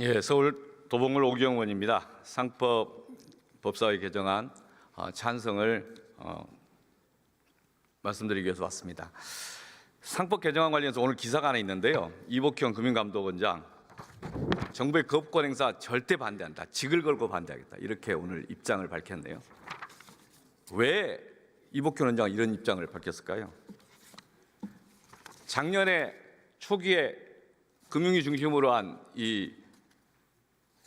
예, 서울 도봉을 오기영 의원입니다. 상법 법사위 개정안 어, 찬성을 어, 말씀드리기 위해서 왔습니다. 상법 개정안 관련해서 오늘 기사가 하나 있는데요. 이복형 금융감독원장 정부의 거부권 행사 절대 반대한다. 직을 걸고 반대하겠다. 이렇게 오늘 입장을 밝혔네요. 왜 이복현 원장은 이런 입장을 밝혔을까요? 작년에 초기에 금융위 중심으로 한 이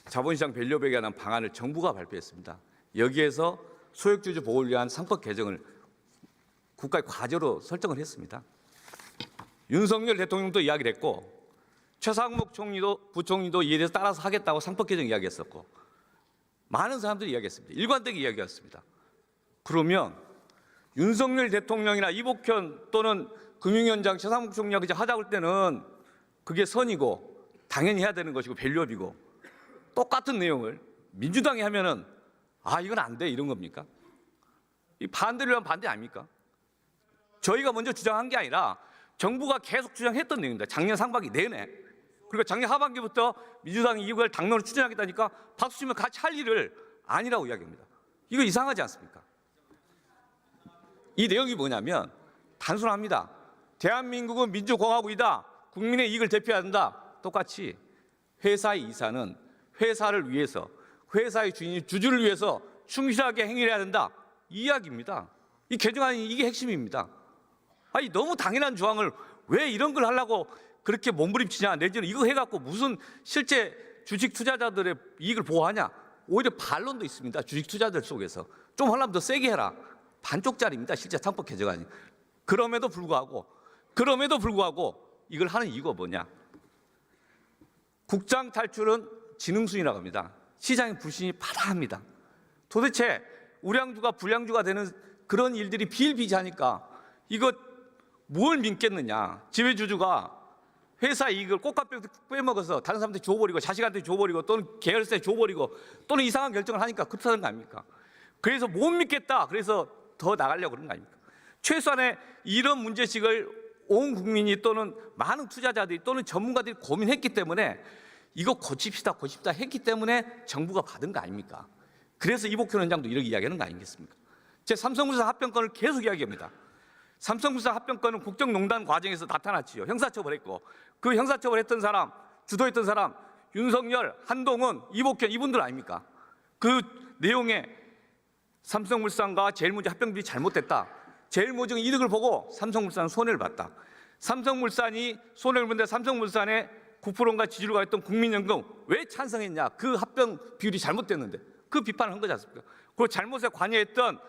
자본시장 밸류백에 관한 방안을 정부가 발표했습니다. 여기에서 소액주주 보호를 위한 상법 개정을 국가의 과제로 설정을 했습니다. 윤석열 대통령도 이야기를 했고 최상목 총리도 부총리도 이에 대해서 따라서 하겠다고 상법 개정 이야기했었고 많은 사람들이 이야기했습니다. 일관되게 이야기했습니다. 그러면 윤석열 대통령이나 이복현 또는 금융위원장 최상목 총리가 하자고 할 때는 그게 선이고 당연히 해야 되는 것이고 밸류업이고 똑같은 내용을 민주당이 하면은 아 이건 안 돼 이런 겁니까? 이 반대를 하면 반대 아닙니까? 저희가 먼저 주장한 게 아니라 정부가 계속 주장했던 내용입니다. 작년 상반기 내내. 그리고 작년 하반기부터 민주당이 이걸 당론으로 추진하겠다니까 박수 치면 같이 할 일을 아니라고 이야기합니다. 이거 이상하지 않습니까? 이 내용이 뭐냐면 단순합니다. 대한민국은 민주공화국이다. 국민의 이익을 대표해야 한다. 똑같이 회사의 이사는 회사를 위해서 회사의 주인이 주주를 위해서 충실하게 행위를 해야 된다. 이 이야기입니다. 이 개정안이 이게 핵심입니다. 아니 너무 당연한 조항을 왜 이런 걸 하려고 그렇게 몸부림치냐. 내지는 이거 해갖고 무슨 실제 주식 투자자들의 이익을 보호하냐. 오히려 반론도 있습니다. 주식 투자들 속에서. 좀 하려면 더 세게 해라. 반쪽짜리입니다. 실제 상법 개정안이. 그럼에도 불구하고 그럼에도 불구하고 이걸 하는 이유가 뭐냐. 국장 탈출은 지능순이라고 합니다 시장의 불신이 바다합니다 도대체 우량주가 불량주가 되는 그런 일들이 비일비재하니까 이거 뭘 믿겠느냐. 지배주주가 회사 이익을 꽃값 빼먹어서 다른 사람한테 줘버리고 자식한테 줘버리고 또는 계열사에 줘버리고 또는 이상한 결정을 하니까 그렇다는 거 아닙니까? 그래서 못 믿겠다. 그래서 더 나가려고 그런 거 아닙니까? 최소한의 이런 문제식을 온 국민이 또는 많은 투자자들이 또는 전문가들이 고민했기 때문에 이거 고칩시다 고칩시다 했기 때문에 정부가 받은 거 아닙니까? 그래서 이복현 원장도 이렇게 이야기하는 거 아니겠습니까? 제 삼성물산 합병권을 계속 이야기합니다. 삼성물산 합병권은 국정농단 과정에서 나타났지요. 형사처벌했고 그 형사처벌했던 사람, 주도했던 사람 윤석열, 한동훈, 이복현 이분들 아닙니까? 그 내용에 삼성물산과 제일모직 합병비리 잘못됐다. 제일모직은 이득을 보고 삼성물산은 손해를 봤다. 삼성물산이 손해를 보는데 삼성물산의 9%인가 지지를 가했던 국민연금 왜 찬성했냐? 그 합병 비율이 잘못됐는데 그 비판을 한 거지 않습니까? 그리고 잘못에 관여했던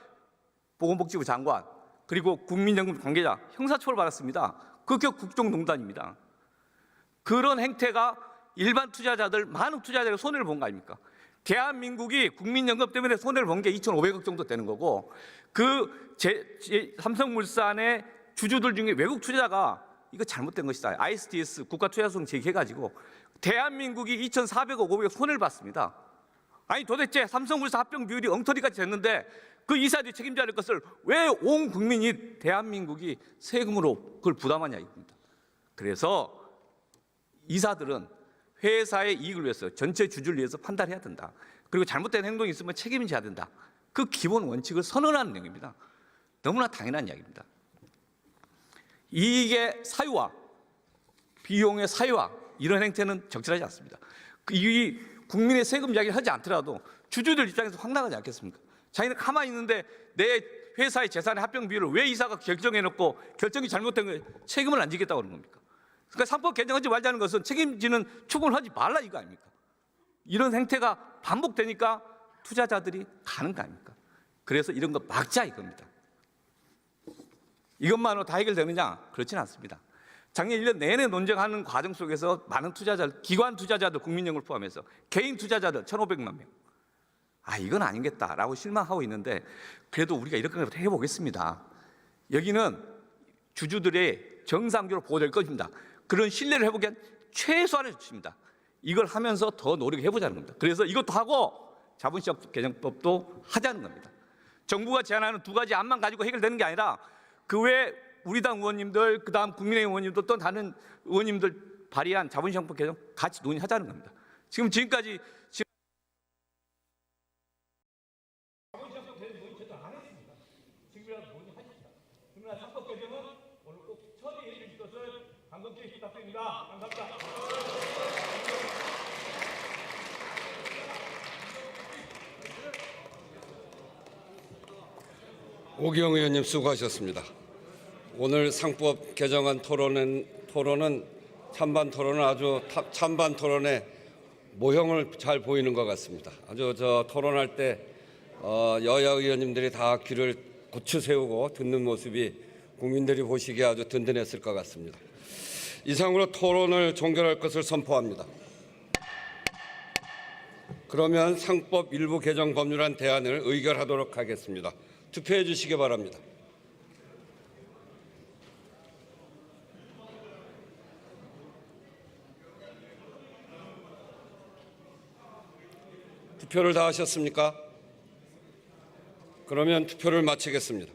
보건복지부 장관 그리고 국민연금 관계자 형사처벌 받았습니다. 그게 국정농단입니다. 그런 행태가 일반 투자자들 많은 투자자들이 손해를 본 거 아닙니까? 대한민국이 국민연금 때문에 손해를 본 게 2,500억 정도 되는 거고 그 제, 제- 삼성물산의 주주들 중에 외국 투자자가 이거 잘못된 것이다. ISDS 국가투자성 제기해가지고 대한민국이 2,400억, 500억 손해를 봤습니다. 아니 도대체 삼성물산 합병 비율이 엉터리까지 됐는데 그 이사들이 책임져야 할 것을 왜 온 국민이 대한민국이 세금으로 그걸 부담하냐 이겁니다. 그래서 이사들은 회사의 이익을 위해서 전체 주주를 위해서 판단해야 된다. 그리고 잘못된 행동이 있으면 책임져야 된다. 그 기본 원칙을 선언하는 내용입니다. 너무나 당연한 이야기입니다. 이익의 사유화, 비용의 사유화 이런 행태는 적절하지 않습니다. 그이 국민의 세금 이야기를 하지 않더라도 주주들 입장에서 황당하지 않겠습니까? 자기는 가만히 있는데 내 회사의 재산의 합병 비율을 왜 이사가 결정해놓고 결정이 잘못된 거에 책임을 안 지겠다고 그러는 겁니까? 그러니까 상법 개정하지 말자는 것은 책임지는 추궁을 하지 말라 이거 아닙니까? 이런 행태가 반복되니까 투자자들이 가는 거 아닙니까? 그래서 이런 거 막자 이겁니다. 이것만으로 다 해결되느냐? 그렇지는 않습니다. 작년 1년 내내 논쟁하는 과정 속에서 많은 투자자들, 기관 투자자들, 국민연금을 포함해서 개인 투자자들 1,500만 명. 아, 이건 아니겠다라고 실망하고 있는데 그래도 우리가 이렇게 해보겠습니다. 여기는 주주들의 정상적으로 보호될 것입니다. 그런 신뢰를 회복한 최소한의 조치입니다. 이걸 하면서 더 노력해보자는 겁니다. 그래서 이것도 하고 자본시장 개정법도 하자는 겁니다. 정부가 제안하는 두 가지 안만 가지고 해결되는 게 아니라 그외 우리 당 의원님들 그 다음 국민의힘 의원님들 또 다른 의원님들 발의한 자본시장법 개정 같이 논의하자는 겁니다. 지금 지금까지 지- 오기영 의원님 수고하셨습니다. 오늘 상법 개정안 토론은, 토론은 찬반 토론은 아주 타- 찬반 토론의 모형을 잘 보이는 것 같습니다. 아주 저 토론할 때 어, 여야 의원님들이 다 귀를 고추 세우고 듣는 모습이 국민들이 보시기에 아주 든든했을 것 같습니다. 이상으로 토론을 종결할 것을 선포합니다. 그러면 상법 일부 개정 법률안 대안을 의결하도록 하겠습니다. 투표해 주시기 바랍니다. 투표를 다 하셨습니까? 그러면 투표를 마치겠습니다.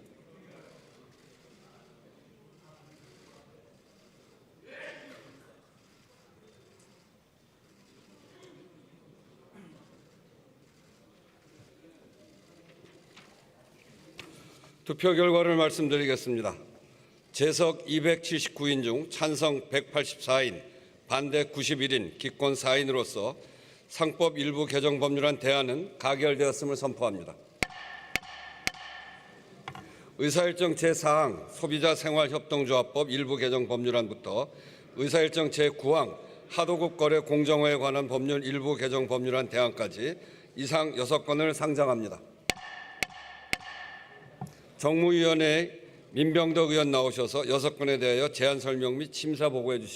투표 결과를 말씀드리겠습니다. 재석 279인 중 찬성 184인, 반대 91인, 기권 4인으로서 상법 일부 개정 법률안 대안은 가결되었음을 선포합니다. 의사일정 제4항 소비자 생활협동조합법 일부 개정 법률안부터 의사일정 제9항 하도급 거래 공정화에 관한 법률 일부 개정 법률안 대안까지 이상 6건을 상정합니다. 정무위원회 민병덕 의원 나오셔서 여섯 건에 대하여 제안 설명 및 심사 보고해 주시기